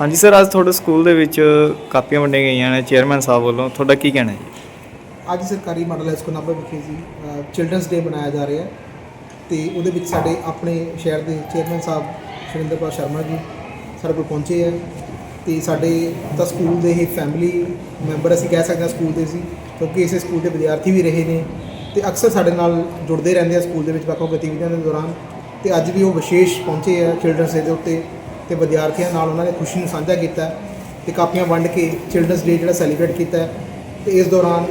ਹਾਂਜੀ ਸਰ, ਅੱਜ ਤੁਹਾਡੇ ਸਕੂਲ ਦੇ ਵਿੱਚ ਕਾਪੀਆਂ ਵੰਡੀਆਂ ਗਈਆਂ ਨੇ ਚੇਅਰਮੈਨ ਸਾਹਿਬ ਵੱਲੋਂ। ਤੁਹਾਡਾ ਕੀ ਕਹਿਣਾ ਹੈ ਜੀ? ਅੱਜ ਸਰਕਾਰੀ ਮਾਡਲ ਹਾਈ ਸਕੂਲ ਨਾਭਾ ਵਿਖੇ ਜੀ ਚਿਲਡਰਨਸ ਡੇ ਮਨਾਇਆ ਜਾ ਰਿਹਾ ਹੈ ਤੇ ਉਹਦੇ ਵਿੱਚ ਸਾਡੇ ਆਪਣੇ ਸ਼ਹਿਰ ਦੇ ਚੇਅਰਮੈਨ ਸਾਹਿਬ ਸੁਰਿੰਦਰਪਾਲ ਸ਼ਰਮਾ ਜੀ ਸਾਡੇ ਕੋਲ ਪਹੁੰਚੇ ਹੈ ਤੇ ਸਾਡੇ ਤਾਂ ਸਕੂਲ ਦੇ ਹੀ ਫੈਮਿਲੀ ਮੈਂਬਰ ਅਸੀਂ ਕਹਿ ਸਕਦੇ ਹਾਂ ਸਕੂਲ ਦੇ ਸੀ, ਕਿਉਂਕਿ ਇਸੇ ਸਕੂਲ ਦੇ ਵਿਦਿਆਰਥੀ ਵੀ ਰਹੇ ਨੇ ਤੇ ਅਕਸਰ ਸਾਡੇ ਨਾਲ ਜੁੜਦੇ ਰਹਿੰਦੇ ਆ ਸਕੂਲ ਦੇ ਵਿੱਚ ਵੱਖ ਵੱਖ ਗਤੀਵਿਧੀਆਂ ਦੇ ਦੌਰਾਨ ਤੇ ਅੱਜ ਵੀ ਉਹ ਵਿਸ਼ੇਸ਼ ਪਹੁੰਚੇ ਆ ਚਿਲਡਰਨਸ ਡੇ ਦੇ ਉੱਤੇ। ਤੇ ਵਿਦਿਆਰਥੀਆਂ ਨਾਲ ਉਹਨਾਂ ਨੇ ਖੁਸ਼ੀ ਨੂੰ ਸਾਂਝਾ ਕੀਤਾ ਤੇ ਕਾਪੀਆਂ ਵੰਡ ਕੇ ਚਿਲਡਰਨਸ ਡੇ ਜਿਹੜਾ ਸੈਲੀਬ੍ਰੇਟ ਕੀਤਾ ਹੈ। ਤੇ ਇਸ ਦੌਰਾਨ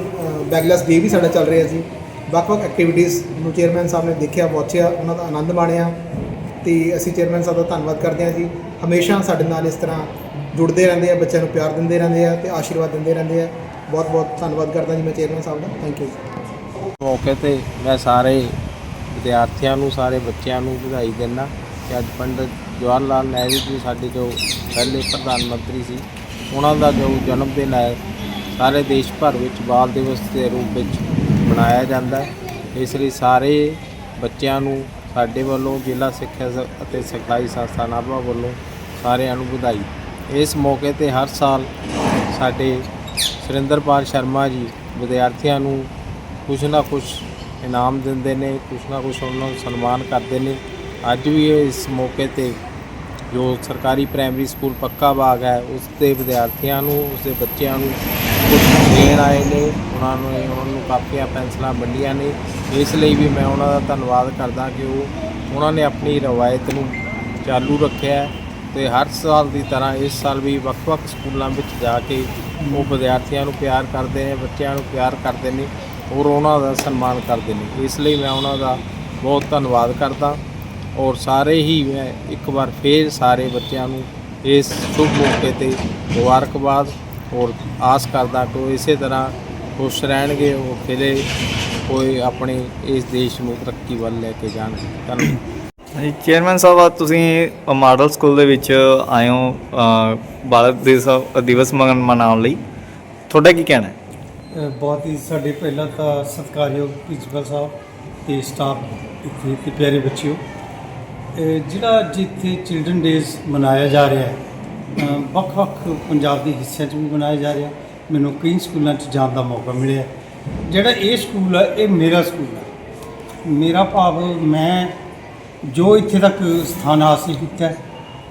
ਬੈਗਲੈਸ ਡੇ ਵੀ ਸਾਡਾ ਚੱਲ ਰਿਹਾ ਸੀ। ਵੱਖ-ਵੱਖ ਐਕਟੀਵਿਟੀਜ਼ ਨੂੰ ਚੇਅਰਮੈਨ ਸਾਹਿਬ ਨੇ ਦੇਖਿਆ ਵਾਚਿਆ ਉਹਨਾਂ ਦਾ ਆਨੰਦ ਮਾਣਿਆ। ਤੇ ਅਸੀਂ ਚੇਅਰਮੈਨ ਸਾਹਿਬ ਦਾ ਧੰਨਵਾਦ ਕਰਦੇ ਹਾਂ ਜੀ। ਹਮੇਸ਼ਾ ਸਾਡੇ ਨਾਲ ਇਸ ਤਰ੍ਹਾਂ ਜੁੜਦੇ ਰਹਿੰਦੇ ਆ, ਬੱਚਿਆਂ ਨੂੰ ਪਿਆਰ ਦਿੰਦੇ ਰਹਿੰਦੇ ਆ ਤੇ ਆਸ਼ੀਰਵਾਦ ਦਿੰਦੇ ਰਹਿੰਦੇ ਆ। ਬਹੁਤ-ਬਹੁਤ ਧੰਨਵਾਦ ਕਰਦਾ ਜੀ ਮੈਂ ਚੇਅਰਮੈਨ ਸਾਹਿਬ ਦਾ। ਥੈਂਕ ਯੂ ਮੌਕੇ ਤੇ ਮੈਂ ਸਾਰੇ ਵਿਦਿਆਰਥੀਆਂ ਨੂੰ, ਸਾਰੇ ਬੱਚਿਆਂ ਨੂੰ ਵਧਾਈ ਦਿੰਦਾ। ਕਿ ਅੱਜ ਪੰਡਿਤ ਜਵਾਹਰ ਲਾਲ ਨਹਿਰੂ ਜੀ ਸਾਡੇ ਜੋ ਪਹਿਲੇ ਪ੍ਰਧਾਨ ਮੰਤਰੀ ਸੀ, ਉਹਨਾਂ ਦਾ ਜੋ ਜਨਮ ਦਿਨ ਹੈ, ਸਾਰੇ ਦੇਸ਼ ਭਰ ਵਿੱਚ ਬਾਲ ਦਿਵਸ ਦੇ ਰੂਪ ਵਿੱਚ ਮਨਾਇਆ ਜਾਂਦਾ ਹੈ। ਇਸ ਲਈ ਸਾਰੇ ਬੱਚਿਆਂ ਨੂੰ ਸਾਡੇ ਵੱਲੋਂ, ਜ਼ਿਲ੍ਹਾ ਸਿੱਖਿਆ ਸ- ਅਤੇ ਸਿਖਲਾਈ ਸੰਸਥਾ ਨਾਭਾ ਵੱਲੋਂ ਸਾਰਿਆਂ ਨੂੰ ਵਧਾਈ। ਇਸ ਮੌਕੇ ਤੇ ਹਰ ਸਾਲ ਸਾਡੇ ਸੁਰਿੰਦਰਪਾਲ ਸ਼ਰਮਾ ਜੀ ਵਿਦਿਆਰਥੀਆਂ ਨੂੰ ਕੁਛ ਨਾ ਕੁਛ ਇਨਾਮ ਦਿੰਦੇ ਨੇ, ਕੁਛ ਨਾ ਕੁਛ ਉਹਨਾਂ ਨੂੰ ਸਨਮਾਨ ਕਰਦੇ ਨੇ। ਅੱਜ ਵੀ ਇਸ ਮੌਕੇ ਤੇ ਜੋ ਸਰਕਾਰੀ ਪ੍ਰਾਇਮਰੀ ਸਕੂਲ ਪੱਕਾ ਬਾਗ ਹੈ, ਉਸ ਦੇ ਵਿਦਿਆਰਥੀਆਂ ਨੂੰ, ਉਸ ਦੇ ਬੱਚਿਆਂ ਨੂੰ ਕੁਝ ਦੇਣ ਆਏ ਨੇ। ਉਹਨਾਂ ਨੂੰ ਉਹਨਾਂ ਨੂੰ ਕਾਪੀਆਂ, ਪੈਨਸਲਾਂ ਵੰਡੀਆਂ ਨੇ। ਇਸ ਲਈ ਵੀ ਮੈਂ ਉਹਨਾਂ ਦਾ ਧੰਨਵਾਦ ਕਰਦਾ ਕਿ ਉਹ, ਉਹਨਾਂ ਨੇ ਆਪਣੀ ਰਵਾਇਤ ਨੂੰ ਚਾਲੂ ਰੱਖਿਆ ਹੈ ਤੇ ਹਰ ਸਾਲ ਦੀ ਤਰ੍ਹਾਂ ਇਸ ਸਾਲ ਵੀ ਵੱਖ-ਵੱਖ ਸਕੂਲਾਂ ਵਿੱਚ ਜਾ ਕੇ ਉਹ ਵਿਦਿਆਰਥੀਆਂ ਨੂੰ ਪਿਆਰ ਕਰਦੇ ਨੇ, ਬੱਚਿਆਂ ਨੂੰ ਪਿਆਰ ਕਰਦੇ ਨੇ ਔਰ ਉਹਨਾਂ ਦਾ ਸਨਮਾਨ ਕਰਦੇ ਨੇ। ਇਸ ਲਈ ਮੈਂ ਉਹਨਾਂ ਦਾ ਬਹੁਤ ਧੰਨਵਾਦ ਕਰਦਾ। ਔਰ ਸਾਰੇ ਹੀ ਮੈਂ ਇੱਕ ਵਾਰ ਫੇਰ ਸਾਰੇ ਬੱਚਿਆਂ ਨੂੰ ਇਸ ਸ਼ੁਭ ਮੌਕੇ ਤੇ ਮੁਬਾਰਕਬਾਦ ਔਰ ਆਸ ਕਰਦਾ ਕਿ ਉਹ ਇਸੇ ਤਰ੍ਹਾਂ ਖੁਸ਼ ਰਹਿਣਗੇ ਉਹ ਖਿਲੇ ਕੋਈ ਆਪਣੇ ਇਸ ਦੇਸ਼ ਨੂੰ ਤਰੱਕੀ ਵੱਲ ਲੈ ਕੇ ਜਾਣਗੇ ਧੰਨਵਾਦ। ਹਾਂਜੀ ਚੇਅਰਮੈਨ ਸਾਹਿਬ ਤੁਸੀਂ ਮਾਡਲ ਸਕੂਲ ਦੇ ਵਿੱਚ ਆਏ ਹੋ ਅ, ਬਾਲ ਦਿਵਸ ਦਿਵਸ ਮਨ- ਮਨਾਉਣ ਲਈ। ਤੁਹਾਡਾ ਕੀ ਕਹਿਣਾ ਹੈ? ਬਹੁਤ ਹੀ ਸਾਡੇ ਪਹਿਲਾਂ ਤਾਂ ਸਤਿਕਾਰਯੋਗ ਪ੍ਰਿੰਸੀਪਲ ਸਾਹਿਬ ਤੇ ਸਟਾਫ ਇੱਥੇ ਤੇ ਪਿਆਰੇ ਬੱਚਿਓ। ਜਿਹੜਾ ਜਿੱਥੇ ਚਿਲਡਰਨ ਡੇਜ਼ ਮਨਾਇਆ ਜਾ ਰਿਹਾ ਹੈ ਵੱਖ-ਵੱਖ ਪੰਜਾਬ ਦੇ ਹਿੱਸਿਆਂ 'ਚ ਵੀ ਮਨਾਇਆ ਜਾ ਰਿਹਾ। ਮੈਨੂੰ ਕਈ ਸਕੂਲਾਂ 'ਚ ਜਾਣ ਦਾ ਮੌਕਾ ਮਿਲਿਆ ਜਿਹੜਾ ਇਹ ਸਕੂਲ ਹੈ, ਇਹ ਮੇਰਾ ਸਕੂਲ ਹੈ। ਮੇਰਾ ਭਾਵ ਮੈਂ ਜੋ ਇੱਥੇ ਤੱਕ ਸਥਾਨ ਹਾਸਿਲ ਕੀਤਾ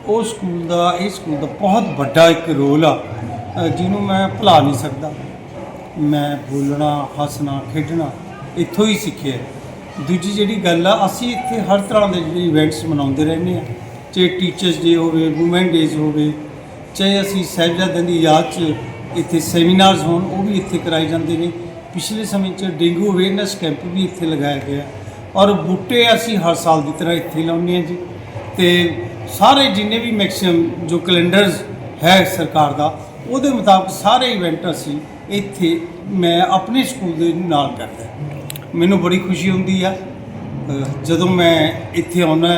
ਉਹ ਸਕੂਲ ਦਾ, ਇਹ ਸਕੂਲ ਦਾ ਬਹੁਤ ਵੱਡਾ ਇੱਕ ਰੋਲ ਆ। ਜਿਹਨੂੰ ਮੈਂ ਭੁਲਾ ਨਹੀਂ ਸਕਦਾ। ਮੈਂ ਬੋਲਣਾ, ਹੱਸਣਾ, ਖੇਡਣਾ ਇੱਥੋਂ ਹੀ ਸਿੱਖਿਆ ਦੂਜੀ ਜਿਹੜੀ ਗੱਲ ਆ, ਅਸੀਂ ਇੱਥੇ ਹਰ ਤਰ੍ਹਾਂ ਦੇ ਜਿਹੜੇ ਇਵੈਂਟਸ ਮਨਾਉਂਦੇ ਰਹਿੰਦੇ ਆ। ਚਾਹੇ ਟੀਚਰਸ ਡੇ ਹੋਵੇ ਵੂਮਨ ਡੇਜ਼ ਹੋਵੇ, ਚਾਹੇ ਅਸੀਂ ਸਾਹਿਬਜ਼ਾਦਿਆਂ ਦੀ ਯਾਦ 'ਚ ਇੱਥੇ ਸੈਮੀਨਾਰਸ ਹੋਣ, ਉਹ ਵੀ ਇੱਥੇ ਕਰਾਏ ਜਾਂਦੇ ਨੇ। ਪਿਛਲੇ ਸਮੇਂ 'ਚ ਡੇਂਗੂ ਅਵੇਅਰਨੈਸ ਕੈਂਪ ਵੀ ਇੱਥੇ ਲਗਾਇਆ ਗਿਆ। ਔਰ ਬੂਟੇ ਅਸੀਂ ਹਰ ਸਾਲ ਦੀ ਤਰ੍ਹਾਂ ਇੱਥੇ ਲਾਉਂਦੇ ਹਾਂ ਜੀ। ਤੇ ਸਾਰੇ ਜਿੰਨੇ ਵੀ ਮੈਕਸਿਮਮ ਜੋ ਕੈਲੰਡਰਸ ਹੈ ਸਰਕਾਰ ਦਾ, ਉਹਦੇ ਮੁਤਾਬਕ ਸਾਰੇ ਇਵੈਂਟ ਅਸੀਂ ਇੱਥੇ ਮੈਂ ਆਪਣੇ ਸਕੂਲ ਦੇ ਨਾਲ ਕਰਦਾ ਮੈਨੂੰ ਬੜੀ ਖੁਸ਼ੀ ਹੁੰਦੀ ਆ। ਜਦੋਂ ਮੈਂ ਇੱਥੇ ਆਉਣਾ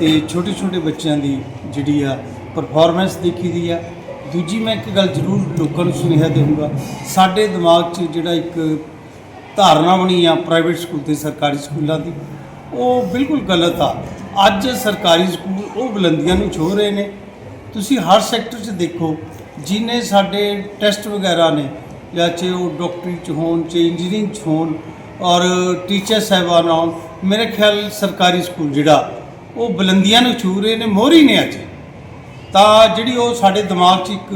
ਤੇ ਛੋਟੇ ਛੋਟੇ ਬੱਚਿਆਂ ਦੀ ਜਿਹੜੀ ਆ ਪਰਫਾਰਮੈਂਸ ਦੇਖੀ ਦੀ ਆ, ਦੂਜੀ ਮੈਂ ਇੱਕ ਗੱਲ ਜ਼ਰੂਰ ਲੋਕਾਂ ਨੂੰ ਸੁਨੇਹਾ ਦੇਵਾਂਗਾ। ਸਾਡੇ ਦਿਮਾਗ 'ਚ ਜਿਹੜਾ ਇੱਕ ਧਾਰਨਾ ਬਣੀ ਆ ਪ੍ਰਾਈਵੇਟ ਸਕੂਲ ਤੇ ਸਰਕਾਰੀ ਸਕੂਲਾਂ ਦੀ, ਉਹ ਬਿਲਕੁਲ ਗਲਤ ਆ। ਅੱਜ ਸਰਕਾਰੀ ਸਕੂਲ ਉਹ ਬੁਲੰਦੀਆਂ ਨੂੰ ਛੋਹ ਰਹੇ ਨੇ। ਤੁਸੀਂ ਹਰ ਸੈਕਟਰ 'ਚ ਦੇਖੋ, ਜਿਨੇ ਸਾਡੇ ਟੈਸਟ ਵਗੈਰਾ ਨੇ, ਜਾਂ ਚਾਹੇ ਉਹ ਡਾਕਟਰੀ 'ਚ ਹੋਣ, ਚਾਹੇ ਇੰਜੀਨੀਅਰਿੰਗ 'ਚ ਹੋਣ ਔਰ ਟੀਚਰ ਸਾਹਿਬਾਨ ਆਉਣ ਮੇਰੇ ਖਿਆਲ ਸਰਕਾਰੀ ਸਕੂਲ ਜਿਹੜਾ, ਉਹ ਬੁਲੰਦੀਆਂ ਨੂੰ ਛੂ ਰਹੇ ਨੇ, ਮੋਹਰੀ ਨੇ ਅੱਜ। ਤਾਂ ਜਿਹੜੀ ਉਹ ਸਾਡੇ ਦਿਮਾਗ 'ਚ ਇੱਕ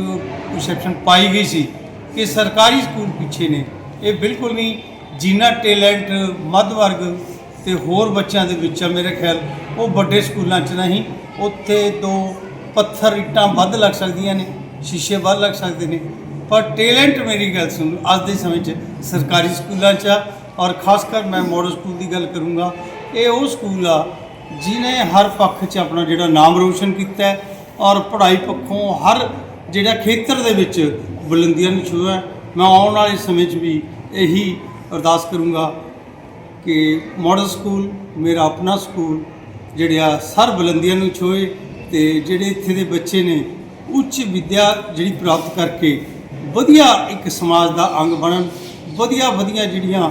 ਪਰਸੈਪਸ਼ਨ ਪਾਈ ਗਈ ਸੀ ਕਿ ਸਰਕਾਰੀ ਸਕੂਲ ਪਿੱਛੇ ਨੇ, ਇਹ ਬਿਲਕੁਲ ਨਹੀਂ, ਜਿੰਨਾ ਟੈਲੈਂਟ ਮੱਧ ਵਰਗ ਤੇ ਹੋਰ ਬੱਚਿਆਂ ਦੇ ਵਿੱਚ ਆ ਮੇਰੇ ਖਿਆਲ, ਉਹ ਵੱਡੇ ਸਕੂਲਾਂ 'ਚ ਨਹੀਂ, ਉੱਥੇ ਦੋ ਪੱਥਰ ਇੱਟਾਂ ਵੱਧ ਲੱਗ ਸਕਦੀਆਂ ਨੇ, ਸ਼ੀਸ਼ੇ ਵੱਧ ਲੱਗ ਸਕਦੇ ਨੇ। ਪਰ ਟੈਲੈਂਟ ਮੇਰੀ ਗੱਲ ਸੁਣ, ਅੱਜ ਦੇ ਸਮੇਂ 'ਚ ਸਰਕਾਰੀ ਸਕੂਲਾਂ 'ਚ ਆ ਔਰ ਖਾਸ ਕਰ ਮੈਂ ਮੋਡਲ ਸਕੂਲ ਦੀ ਗੱਲ ਕਰੂੰਗਾ, ਇਹ ਉਹ ਸਕੂਲ ਆ ਜਿਨੇ ਹਰ ਪੱਖ 'ਚ ਆਪਣਾ ਜਿਹੜਾ ਨਾਮ ਰੋਸ਼ਨ ਕੀਤਾ ਹੈ ਔਰ ਪੜ੍ਹਾਈ ਪੱਖੋਂ ਹਰ ਜਿਹੜਾ ਖੇਤਰ ਦੇ ਵਿੱਚ ਬੁਲੰਦੀਆਂ ਨੂੰ ਛੂਹਿਆ ਮੈਂ ਆਉਣ ਵਾਲੇ ਸਮੇਂ 'ਚ ਵੀ ਇਹੀ ਅਰਦਾਸ ਕਰੂੰਗਾ ਕਿ ਮਾਡਲ ਸਕੂਲ ਮੇਰਾ ਆਪਣਾ ਸਕੂਲ ਜਿਹੜਿਆ ਸਰ ਬੁਲੰਦੀਆਂ ਨੂੰ ਛੋਏ ਤੇ ਜਿਹੜੇ ਇੱਥੇ ਦੇ ਬੱਚੇ ਨੇ ਉੱਚ ਵਿੱਦਿਆ ਜਿਹੜੀ ਪ੍ਰਾਪਤ ਕਰਕੇ ਵਧੀਆ ਇੱਕ ਸਮਾਜ ਦਾ ਅੰਗ ਬਣਨ ਵਧੀਆ ਵਧੀਆ ਜਿਹੜੀਆਂ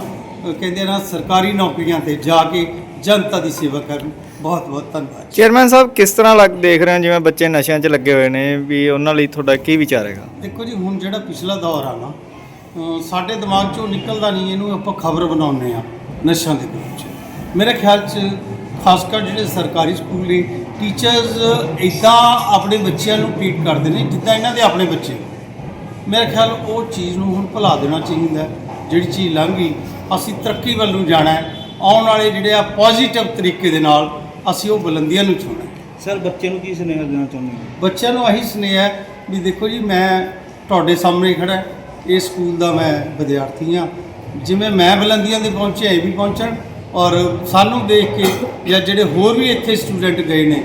ਕਹਿੰਦੇ ਨਾ ਸਰਕਾਰੀ ਨੌਕਰੀਆਂ ਤੇ ਜਾ ਕੇ ਜਨਤਾ ਦੀ ਸੇਵਾ ਕਰਨ। ਬਹੁਤ ਬਹੁਤ ਧੰਨਵਾਦ ਚੇਅਰਮੈਨ ਸਾਹਿਬ ਕਿਸ ਤਰ੍ਹਾਂ ਲੱਗ ਦੇਖ ਰਹੇ ਹੋ ਜਿਵੇਂ ਬੱਚੇ ਨਸ਼ਿਆਂ 'ਚ ਲੱਗੇ ਹੋਏ ਨੇ ਵੀ ਉਹਨਾਂ ਲਈ ਤੁਹਾਡਾ ਕੀ ਵਿਚਾਰ ਹੈਗਾ? ਦੇਖੋ ਜੀ ਹੁਣ ਜਿਹੜਾ ਪਿਛਲਾ ਦੌਰ ਆ ਨਾ ਅ, ਸਾਡੇ ਦਿਮਾਗ 'ਚੋਂ ਨਿਕਲਦਾ ਨਹੀਂ ਇਹਨੂੰ ਆਪਾਂ ਖਬਰ ਬਣਾਉਂਦੇ ਆ ਨਸ਼ਿਆਂ ਦੇ ਵਿੱਚ ਮੇਰੇ ਖਿਆਲ 'ਚ ਖਾਸ ਕਰ ਜਿਹੜੇ ਸਰਕਾਰੀ ਸਕੂਲ ਨੇ ਟੀਚਰਸ ਇਦਾਂ ਆਪਣੇ ਬੱਚਿਆਂ ਨੂੰ ਟ੍ਰੀਟ ਕਰਦੇ ਨੇ ਜਿੱਦਾਂ ਇਹਨਾਂ ਦੇ ਆਪਣੇ ਬੱਚੇ। ਮੇਰੇ ਖਿਆਲ ਉਹ ਚੀਜ਼ ਨੂੰ ਹੁਣ ਭੁਲਾ ਦੇਣਾ ਚਾਹੀਦਾ ਹੈ। ਜਿਹੜੀ ਚੀਜ਼ ਲੰਘ ਗਈ। ਅਸੀਂ ਤਰੱਕੀ ਵੱਲ ਨੂੰ ਜਾਣਾ ਹੈ। ਆਉਣ ਵਾਲੇ ਜਿਹੜੇ ਆ ਪੋਜ਼ਿਟਿਵ ਤਰੀਕੇ ਦੇ ਨਾਲ ਅਸੀਂ ਉਹ ਬੁਲੰਦੀਆਂ ਨੂੰ ਛੂਹਣਾ ਹੈ। ਸਰ ਬੱਚੇ ਨੂੰ ਕੀ ਸੁਨੇਹਾ ਦੇਣਾ ਚਾਹੁੰਦੇ ਹੋ? ਬੱਚਿਆਂ ਨੂੰ ਆਹੀ ਸੁਨੇਹਾ ਵੀ ਦੇਖੋ ਜੀ ਮੈਂ ਤੁਹਾਡੇ ਸਾਹਮਣੇ ਖੜਾ ਇਸ ਸਕੂਲ ਦਾ ਮੈਂ ਵਿਦਿਆਰਥੀ ਹਾਂ। ਜਿਵੇਂ ਮੈਂ ਬੁਲੰਦੀਆਂ ਦੇ ਪਹੁੰਚਿਆ ਇਹ ਵੀ ਪਹੁੰਚਣ। ਔਰ ਸਾਨੂੰ ਦੇਖ ਕੇ ਜਾਂ ਜਿਹੜੇ ਹੋਰ ਵੀ ਇੱਥੇ ਸਟੂਡੈਂਟ ਗਏ ਨੇ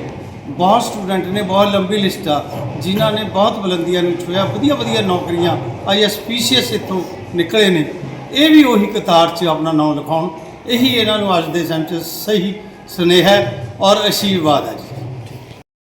ਬਹੁਤ ਸਟੂਡੈਂਟ ਨੇ ਬਹੁਤ ਲੰਬੀ ਲਿਸਟ ਆ ਜਿਨ੍ਹਾਂ ਨੇ ਬਹੁਤ ਬੁਲੰਦੀਆਂ ਨੂੰ ਛੂਹਿਆ ਵਧੀਆ ਵਧੀਆ ਨੌਕਰੀਆਂ ਆਈਐਸਪੀਸੀਐਸ ਇੱਥੋਂ ਨਿਕਲੇ ਨੇ। ਇਹ ਵੀ ਉਹੀ ਕਤਾਰ 'ਚ ਆਪਣਾ ਨਾਮ ਲਿਖਾਉਣ। ਇਹੀ ਇਹਨਾਂ ਨੂੰ ਅੱਜ ਦੇ ਸਮੇਂ 'ਚ ਸਹੀ ਸੁਨੇਹਾ ਔਰ ਆਸ਼ੀਰਵਾਦ ਹੈ ਜੀ।